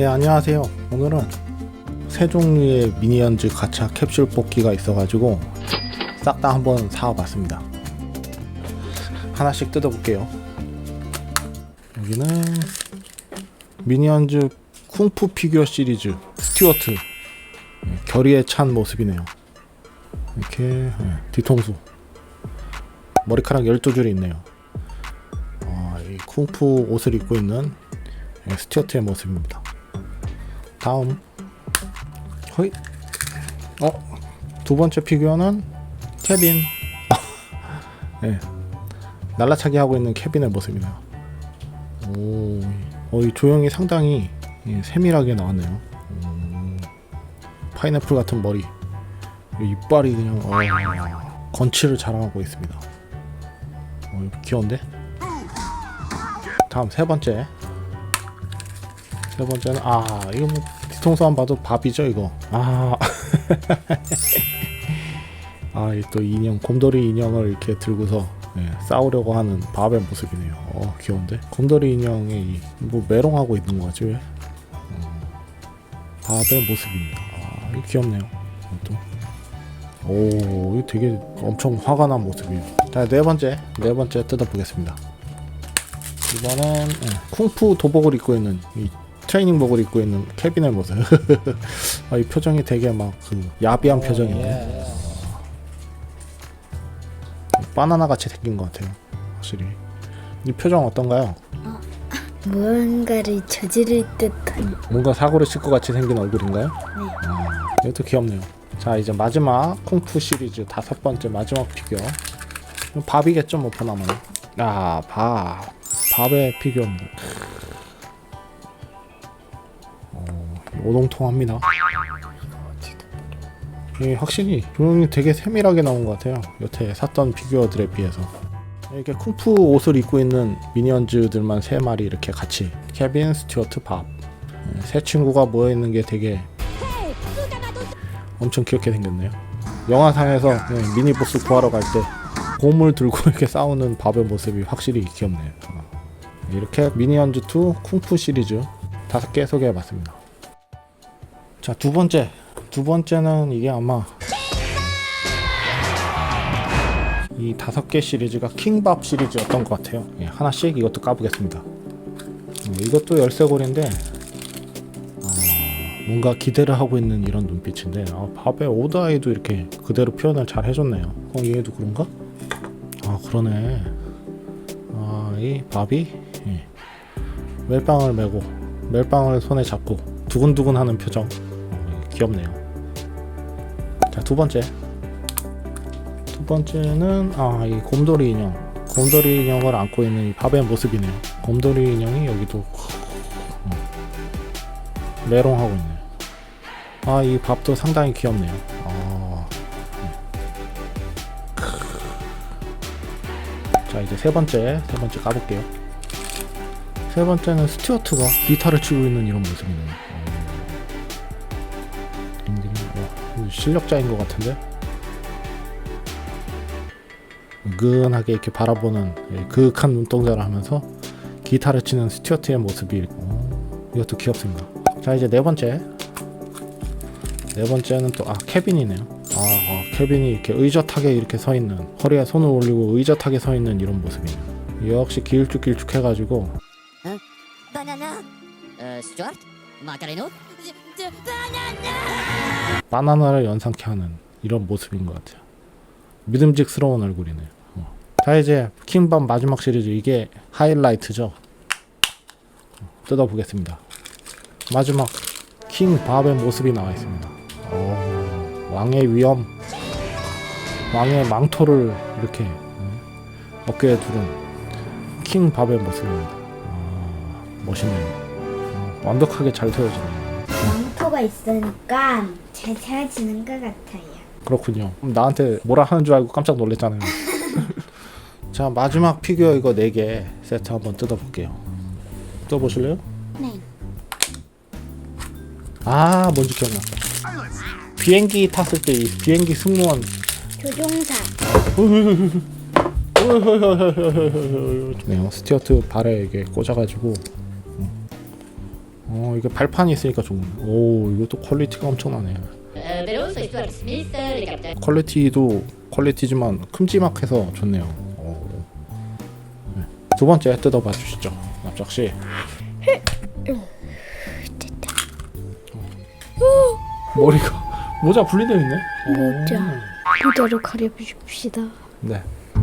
예 안녕하세요. 오늘은 세 종류의 미니언즈 가챠 캡슐 뽑기가 있어가지고 싹 다 한번 사와봤습니다. 하나씩 뜯어볼게요. 여기는 미니언즈 쿵푸 피규어 시리즈 스튜어트. 예, 결의에 찬 모습이네요. 이렇게 예, 뒤통수. 머리카락 12줄이 있네요. 아, 이 쿵푸 옷을 입고 있는 예, 스튜어트의 모습입니다 다음. 허이. 어? 두 번째 피규어는 케빈. 네. 날라차기 하고 있는 케빈의 모습이네요. 오, 어, 이 조형이 상당히 예, 세밀하게 나왔네요. 음, 파인애플 같은 머리. 이 이빨이 그냥 어, 건치를 자랑하고 있습니다. 어, 귀여운데? 다음 세 번째 세 번째는 아 이거 뭐 뒤통수만 봐도 밥이죠 이거 아 아, 이또 인형, 곰돌이 인형을 이렇게 들고서 예, 싸우려고 하는 밥의 모습이네요. 어, 귀여운데? 곰돌이 인형이 이- 뭐 메롱하고 있는 거 같지 왜? 음, 밥의 모습입니다. 아, 이거 귀엽네요. 이것도. 오, 이거 되게 엄청 화가 난 모습이에요. 자, 네 번째, 네 번째 뜯어보겠습니다. 이번엔 예, 쿵푸 도복을 입고 있는 이 트레이닝 복을 입고 있는 케빈의 모습. 아, 이 표정이 되게 막 그 야비한 표정이네. 바나나 같이 생긴 것 같아요. 확실히. 이 표정 어떤가요? 무언가를 저지를 듯한 뭔가 사고를 칠 것 같이 생긴 얼굴인가요? 아, 이것도 귀엽네요. 자 이제 마지막 쿵푸 시리즈 다섯 번째 마지막 피규어. 밥이겠죠 뭐 보나마는. 아 밥. 밥의 피규어입니다. 오동통합니다. 이 확실히 조형이 되게 세밀하게 나온 것 같아요. 여태 샀던 피규어들에 비해서. 이렇게 쿵푸 옷을 입고 있는 미니언즈들만 세 마리 이렇게 같이 케빈, 스튜어트, 밥. 네, 세 친구가 모여 있는 게 되게 엄청 귀엽게 생겼네요. 영화상에서 네, 미니 보스 구하러 갈 때 곰을 들고 이렇게 싸우는 밥의 모습이 확실히 귀엽네요. 어. 이렇게 미니언즈 2 쿵푸 시리즈 다섯 개 소개해봤습니다. 자 두 번째 두 번째는 이게 아마 이 다섯 개 시리즈가 킹밥 시리즈였던 것 같아요. 예, 하나씩 이것도 까보겠습니다. 어, 이것도 열쇠고리인데 어, 뭔가 기대를 하고 있는 이런 눈빛인데 아, 밥의 오다이도 이렇게 그대로 표현을 잘 해줬네요. 어 얘도 그런가? 아 그러네. 아 이 밥이 예. 멜빵을 메고 멜빵을 손에 잡고 두근두근하는 표정 어, 귀엽네요. 자 두 번째 두 번째는 아 이 곰돌이 인형 곰돌이 인형을 안고 있는 이 밥의 모습이네요. 곰돌이 인형이 여기도 음, 메롱하고 있네요. 아 이 밥도 상당히 귀엽네요. 아, 네. 크. 자 이제 세 번째 세 번째 까볼게요. 세 번째는 스튜어트가 기타를 치고 있는 이런 모습이네요. 실력자인 것 같은데. 은근하게 이렇게 바라보는 예, 그윽한 눈동자를 하면서 기타를 치는 스튜어트의 모습이 어, 이것도 귀엽습니다. 자 이제 네 번째 네 번째는 또 아 케빈이네요. 아, 아, 케빈이 이렇게 의젓하게 이렇게 서 있는 허리에 손을 올리고 의젓하게 서 있는 이런 모습이네요. 역시 길쭉길쭉 해가지고 바나나 어, 스튜어트? 마카레노? 바나나 를 연상케 하는 이런 모습인 것 같아요. 믿음직스러운 얼굴이네요. 어. 자 이제 킹밥 마지막 시리즈 이게 하이라이트죠. 어, 뜯어보겠습니다. 마지막 킹밥의 모습이 나와 있습니다. 어, 왕의 위엄, 왕의 망토를 이렇게 음, 어깨에 두른 킹밥의 모습입니다. 아, 멋있네요. 어, 완벽하게 잘 세워지네요. 망토가 있으니까 잘 세워지는 것 같아요. 그렇군요. 그럼 나한테 뭐라 하는 줄 알고 깜짝 놀랐잖아요. 자 마지막 피규어 이거 4개 세트 한번 뜯어볼게요. 뜯어보실래요? 네. 아 뭔지 기억났어. 비행기 탔을 때 이 비행기 승무원 조종사 네, 스튜어트 발에 이게 꽂아가지고 음. 어 이게 발판이 있으니까 좋네. 오 이것도 퀄리티가 엄청나네. 퀄리티도 퀄리티지만 큼지막해서 좋네요. 오. 네. 두 번째 뜯어봐 주시죠, 납작 씨. 머리가 모자 분리되어 있네. 모자. 모자로 가려줍시다. 네.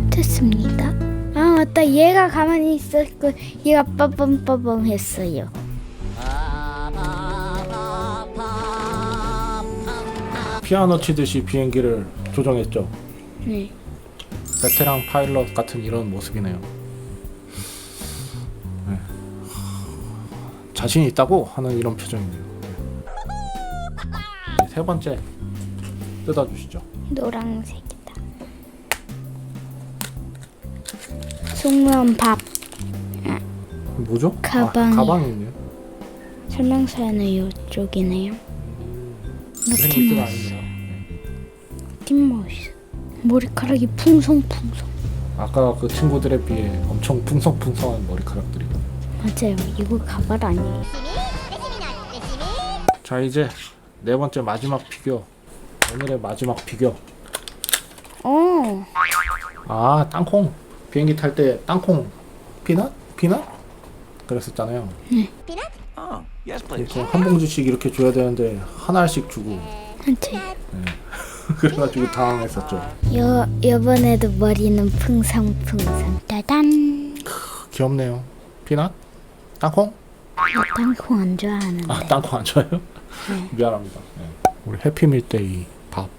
됐습니다. 아 맞다 얘가 가만히 있었고 얘가 빠밤빠밤 했어요. 피아노 치듯이 비행기를 조정했죠. 네. 베테랑 파일럿 같은 이런 모습이네요. 네. 자신 있다고 하는 이런 표정이네요. 네. 세 번째 뜯어주시죠. 노란색이다. 속면 밥 뭐죠? 가방이요. 아, 가방이 있네요. 설명서에는 이쪽이네요. 미스가 멋있어. 아니네요. 뒷모습. 머리카락이 풍성풍성. 아까 그 친구들에 비해 엄청 풍성풍성한 머리카락들이. 맞아요. 이거 가발 아니에요. 자 이제 네 번째 마지막 피규어. 오늘의 마지막 피규어. 어. 아 땅콩 비행기 탈 때 땅콩 피넛 피넛 그랬었잖아요. 이렇게 한 봉지씩 이렇게 줘야 되는데 하나씩 주고 한테. 그래가지고 당황했었죠. 요 이번에도 머리는 풍성풍성. 따단. 귀엽네요. 피넛 땅콩 나 땅콩 안 좋아하는데. 아 땅콩 안 좋아요? 미안합니다. 네. 우리 해피밀 때 이 밥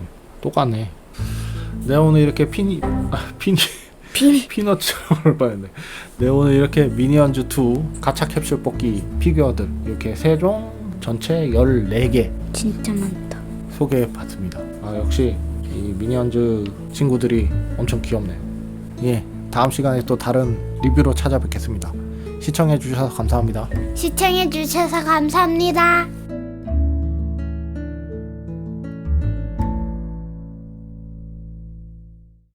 네, 똑같네. 내가 오늘 이렇게 피니 아, 피니 비. 피넛처럼 볼 뻔했네. 네 오늘 이렇게 미니언즈 2 가차 캡슐 뽑기 피규어들 이렇게 세 종 전체 14개 진짜 많다. 소개해봤습니다. 아 역시 이 미니언즈 친구들이 엄청 귀엽네요. 예, 다음 시간에 또 다른 리뷰로 찾아뵙겠습니다. 시청해주셔서 감사합니다. 시청해 주셔서 감사합니다.